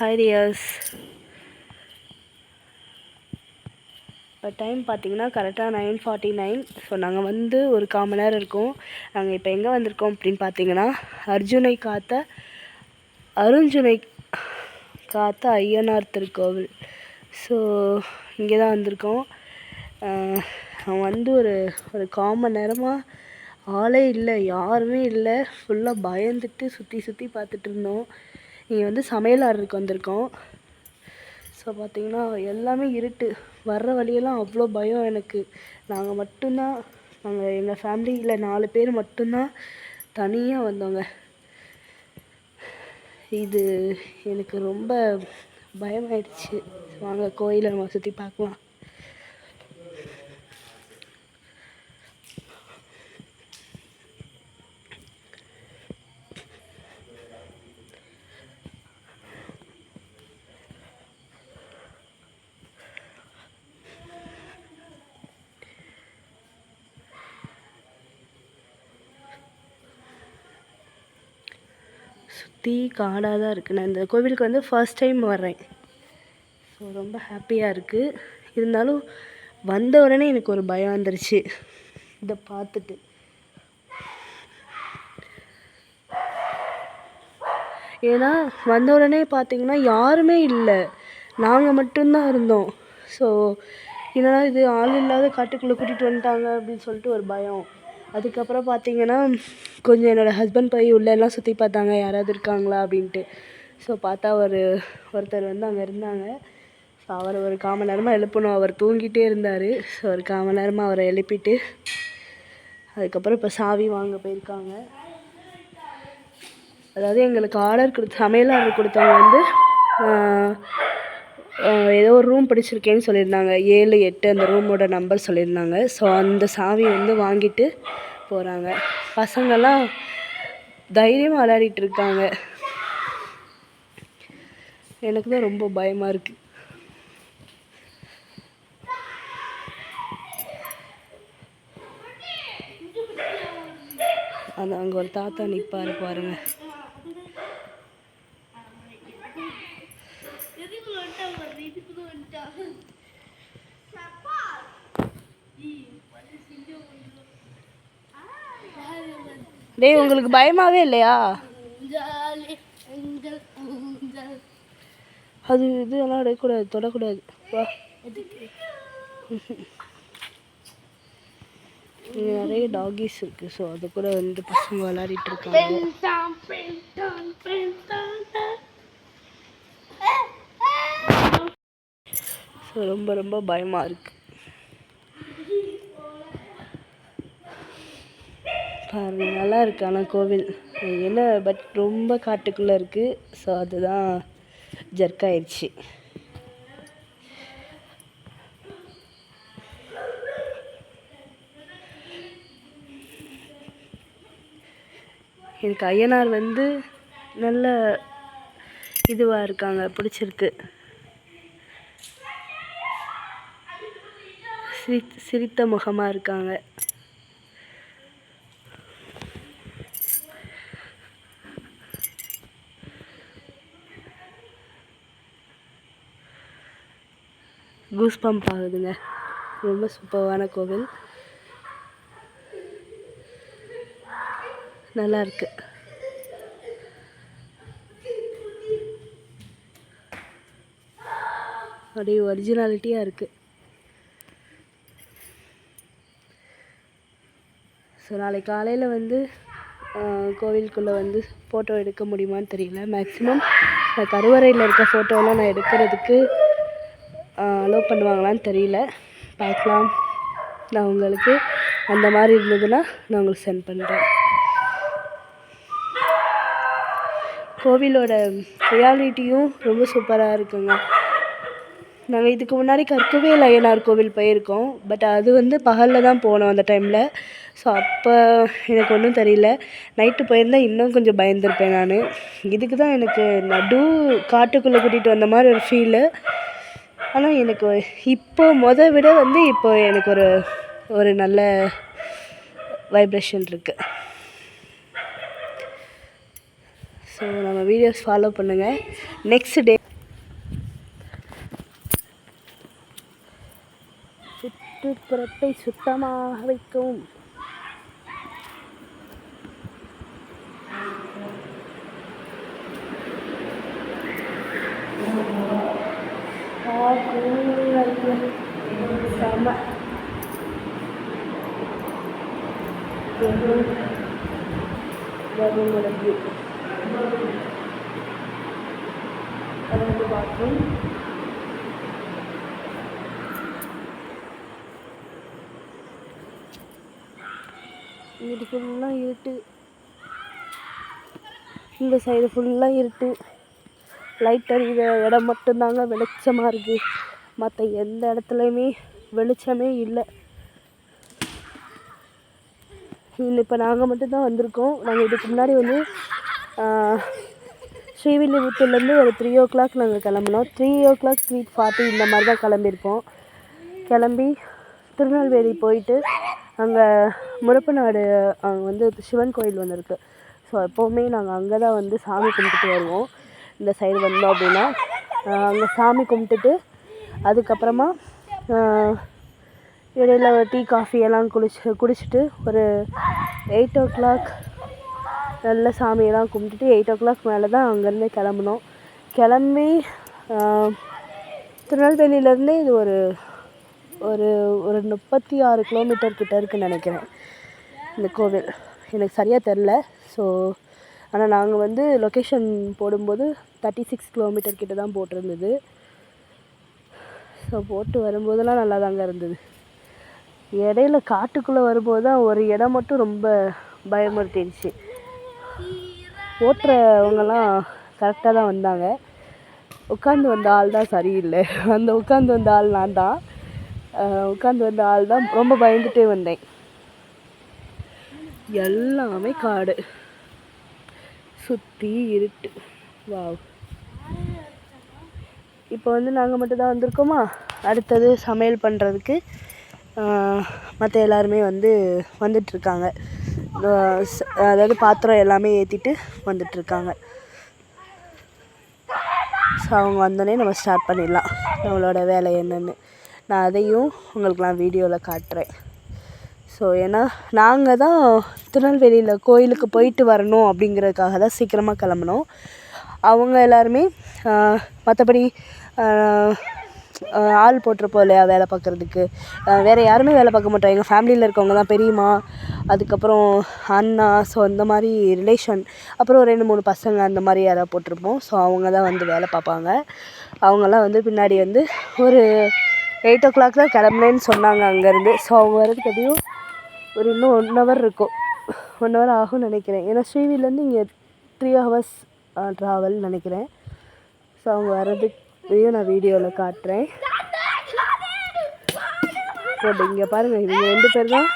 Hi Riyaz இப்போ time பார்த்தீங்கன்னா கரெக்டாக நைன் ஃபார்ட்டி நைன் ஸோ நாங்கள் வந்து ஒரு கால் மணி நேரம் இருக்கோம். நாங்கள் இப்போ எங்கே வந்திருக்கோம் அப்படின்னு பார்த்தீங்கன்னா அர்ஜுனை காத்த அருஞ்சுனை காத்த ஐயனார் திருக்கோவில். ஸோ இங்கே தான் வந்திருக்கோம். ஆஹ் அவன் வந்து ஒரு ஒரு கால் மணி நேரமாக ஆளே இல்லை யாருமே இல்லை. ஃபுல்லாக பயந்துட்டு சுற்றி சுற்றி பார்த்துட்டு இருந்தோம். இங்கே வந்து சமையல் வந்திருக்கோம். ஸோ பார்த்தீங்கன்னா எல்லாமே இருட்டு. வர்ற வழியெல்லாம் அவ்வளோ பயம் எனக்கு. நாங்கள் மட்டும்தான் நாங்கள் எங்கள் ஃபேமிலியில் நாலு பேர் மட்டும்தான் தனியாக வந்தோங்க. இது எனக்கு ரொம்ப பயமாயிடுச்சு. வாங்க கோயிலை நம்ம சுற்றி பார்க்கலாம். சுற்றி காடாக தான் இருக்குது நான் இந்த கோவிலுக்கு வந்து ஃபர்ஸ்ட் டைம் வர்றேன். ஸோ ரொம்ப ஹாப்பியாக இருக்குது இருந்தாலும் வந்த உடனே எனக்கு ஒரு பயம் வந்துருச்சு. இதை பார்த்துட்டு. ஏன்னா வந்த உடனே பார்த்தீங்கன்னா யாருமே இல்லை. நாங்கள் மட்டும்தான் இருந்தோம். ஸோ என்னடா இது? ஆள் இல்லாத காட்டுக்குள்ளே கூட்டிகிட்டு வந்துட்டாங்க அப்படின்னு சொல்லிட்டு ஒரு பயம். அதுக்கப்புறம் பார்த்தீங்கன்னா கொஞ்சம் என்னோடய ஹஸ்பண்ட் போய் உள்ளெல்லாம் சுற்றி பார்த்தாங்க. யாராவது இருக்காங்களா அப்படின்ட்டு. ஸோ பார்த்தா ஒரு ஒருத்தர் வந்து அங்கே இருந்தாங்க. ஸோ அவரை ஒரு கால் நேரமாக எழுப்பணும். அவர் தூங்கிட்டே இருந்தார். ஸோ ஒரு கால் நேரமாக அவரை எழுப்பிட்டு அதுக்கப்புறம் இப்போ சாவி வாங்க போயிருக்காங்க. அதாவது எங்களுக்கு ஆர்டர் கொடுத்து சமையல் ஆர்டர் கொடுத்தவங்க வந்து ஏதோ ஒரு ரூம் பிடிச்சிருக்கேன்னு சொல்லியிருந்தாங்க. ஏழு எட்டு அந்த ரூமோட நம்பர் சொல்லியிருந்தாங்க. ஸோ அந்த சாவி வந்து வாங்கிட்டு போகிறாங்க பசங்கள்லாம் தைரியமாக விளையாடிட்டு இருக்காங்க. எனக்கு தான் ரொம்ப பயமாக இருக்குது அந்த அங்கே ஒரு தாத்தா நிற்பாரு பாருங்கள் டேய் உங்களுக்கு பயமாவே இல்லையா? அது இது எல்லாம் தொடக்கூடாது. வா. இங்கே நிறைய டாகிஸ் இருக்கு ஸோ அது கூட வந்து பசங்க விளையாடிட்டு இருக்காங்க. ஸோ ரொம்ப ரொம்ப பயமாக இருக்கு. பாருங்க நல்லா இருக்கு ஆனால் கோவில். என்ன பட் ரொம்ப காட்டுக்குள்ளே இருக்குது ஸோ அதுதான் ஜர்க் ஆயிடுச்சு எனக்கு ஐயனார் வந்து நல்ல இதுவாக இருக்காங்க பிடிச்சிருக்கு. சிரி சிரித்த முகமாக இருக்காங்க. கூஸ் பம்ப் ஆகுதுங்க. ரொம்ப சூப்பரான கோவில். நல்லா இருக்கு அப்படியே ஒரிஜினாலிட்டியாக இருக்கு. ஸோ நாளைக்கு காலையில் வந்து கோவிலுக்குள்ளே வந்து ஃபோட்டோ எடுக்க முடியுமான்னு தெரியல. மேக்ஸிமம் நான் கருவறையில் இருக்க ஃபோட்டோலாம் நான் எடுக்கிறதுக்கு அலோவ் பண்ணுவாங்களான்னு தெரியல. பார்க்கலாம். நான் உங்களுக்கு அந்த மாதிரி இருந்ததுன்னா நான் உங்களுக்கு சென்ட் பண்ணுறேன் கோவிலோட ரியாலிட்டியும் ரொம்ப சூப்பராக இருக்குங்க. நாங்கள் இதுக்கு முன்னாடி கற்கவேல் ஐயனார் கோவில் போயிருக்கோம். பட் அது வந்து பகலில் தான் போனோம் அந்த டைமில் ஸோ அப்போ எனக்கு ஒன்றும் தெரியல. நைட்டு போயிருந்தால் இன்னும் கொஞ்சம் பயந்துருப்பேன் நான். இதுக்கு தான் எனக்கு நடு காட்டுக்குள்ளே கூட்டிகிட்டு வந்த மாதிரி ஒரு ஃபீலு ஆனால் எனக்கு இப்போது மொதல் விட வந்து இப்போ எனக்கு ஒரு ஒரு நல்ல வைப்ரேஷன் இருக்குது ஸோ நம்ம வீடியோஸ் ஃபாலோ பண்ணுங்கள் நெக்ஸ்ட் டே சுற்றுப்புறத்தை சுத்தமாக வைக்கவும். செம ரூமோட வியூ அது வந்து பாத்ரூம் இது ஃபுல்லாக இருட்டு. இந்த சைடு ஃபுல்லாக இருட்டு. லைட் எறிகிற இடம் மட்டும்தாங்க வெளிச்சமாக இருக்குது மற்ற எந்த இடத்துலையுமே வெளிச்சமே இல்லை. இன்னும் இப்போ நாங்கள் மட்டும்தான் வந்திருக்கோம். நாங்கள் இதுக்கு முன்னாடி வந்து ஸ்ரீவில்லிபுத்தூர்லேருந்து ஒரு த்ரீ ஓ கிளாக் நாங்கள் கிளம்புனோம். Three o'clock three forty இந்த மாதிரி தான் கிளம்பியிருப்போம். கிளம்பி திருநெல்வேலி போயிட்டு அங்கே முரப்பநாடு அங்கே வந்து சிவன் கோயில் ஒன்று இருக்குது ஸோ எப்போவுமே நாங்கள் அங்கே தான் வந்து சாமி கும்பிட்டுட்டு வருவோம். இந்த சைடு வந்தோம் அப்படின்னா அங்கே சாமி கும்பிட்டுட்டு அதுக்கப்புறமா ஆஹ், இடையில டீ காஃபி எல்லாம் குளிச்சு குடிச்சிட்டு ஒரு எயிட் ஓ கிளாக் நல்ல சாமியெல்லாம் கும்பிட்டுட்டு எயிட் ஓ கிளாக் மேலே தான் அங்கேருந்து கிளம்புனோம். கிளம்பி திருநெல்வேலியிலேருந்து இது ஒரு ஒரு ஒரு முப்பத்தி ஆறு கிலோமீட்டர் கிட்ட இருக்குன்னு நினைக்கிறேன். இந்த கோவில். எனக்கு சரியாக தெரில ஸோ ஆனால் நாங்கள் வந்து லொக்கேஷன் போடும்போது தேர்ட்டி சிக்ஸ் கிலோமீட்டர் கிட்ட தான் போட்டிருந்தது. ஸோ போட்டு வரும்போதெல்லாம் நல்லா தாங்க இருந்தது. இடையில காட்டுக்குள்ளே வரும்போது தான் ஒரு இடம் மட்டும் ரொம்ப பயமுறுத்திடுச்சு. ஓட்டுறவங்கெல்லாம் கரெக்டாக தான் வந்தாங்க. உட்காந்து வந்த ஆள் தான் சரியில்லை. அந்த உட்காந்து வந்த ஆள் நான் தான். உட்காந்து வந்த ஆள் தான் ரொம்ப பயந்துட்டே வந்தேன். எல்லாமே காடு. சுற்றி இருட்டு. வாவ். இப்போ வந்து நாங்கள் மட்டும் தான் வந்திருக்கோமா? அடுத்தது சமையல் பண்ணுறதுக்கு மற்ற எல்லாருமே வந்து வந்துட்டுருக்காங்க அதாவது பாத்திரம் எல்லாமே ஏற்றிட்டு வந்துட்டுருக்காங்க ஸோ அவங்க வந்தோடனே நம்ம ஸ்டார்ட் பண்ணிடலாம். நம்மளோட வேலை என்னென்னு. நான் அதையும் உங்களுக்கு நான் வீடியோவில் காட்டுறேன். ஸோ ஏன்னா நாங்கள் தான் திருநெல்வேலியில் கோயிலுக்கு போயிட்டு வரணும் அப்படிங்கிறதுக்காக தான் சீக்கிரமாக கிளம்புனோம். அவங்க எல்லாருமே மற்றபடி ஆள் போட்டிருப்போம் இல்லையா வேலை பார்க்குறதுக்கு. வேறு யாருமே வேலை பார்க்க மாட்டோம். எங்கள் ஃபேமிலியில் இருக்கவங்க தான் பெரியம்மா அதுக்கப்புறம் அண்ணா ஸோ இந்த மாதிரி ரிலேஷன் அப்புறம் ரெண்டு மூணு பசங்க அந்த மாதிரி யாராவது போட்டிருப்போம். ஸோ அவங்க தான் வந்து வேலை பார்ப்பாங்க. அவங்கெல்லாம் வந்து பின்னாடி வந்து ஒரு எயிட் ஓ கிளாக் தான் கிளம்புனேன்னு சொன்னாங்க அங்கேருந்து. ஸோ அவங்க வரதுக்கு எப்படியும் ஒரு இன்னும் ஒன் ஹவர் இருக்கும். ஒன் ஹவர் ஆகும்னு நினைக்கிறேன். ஏன்னா ஸ்ரீவிலேருந்து இங்கே த்ரீ ஹவர்ஸ் ட்ராவல் நினைக்கிறேன். ஸோ அவங்க வர்றதுக்கையும் நான் வீடியோவில் காட்டுறேன். இங்கே பாருங்கள் இவங்க ரெண்டு பேர் தான்.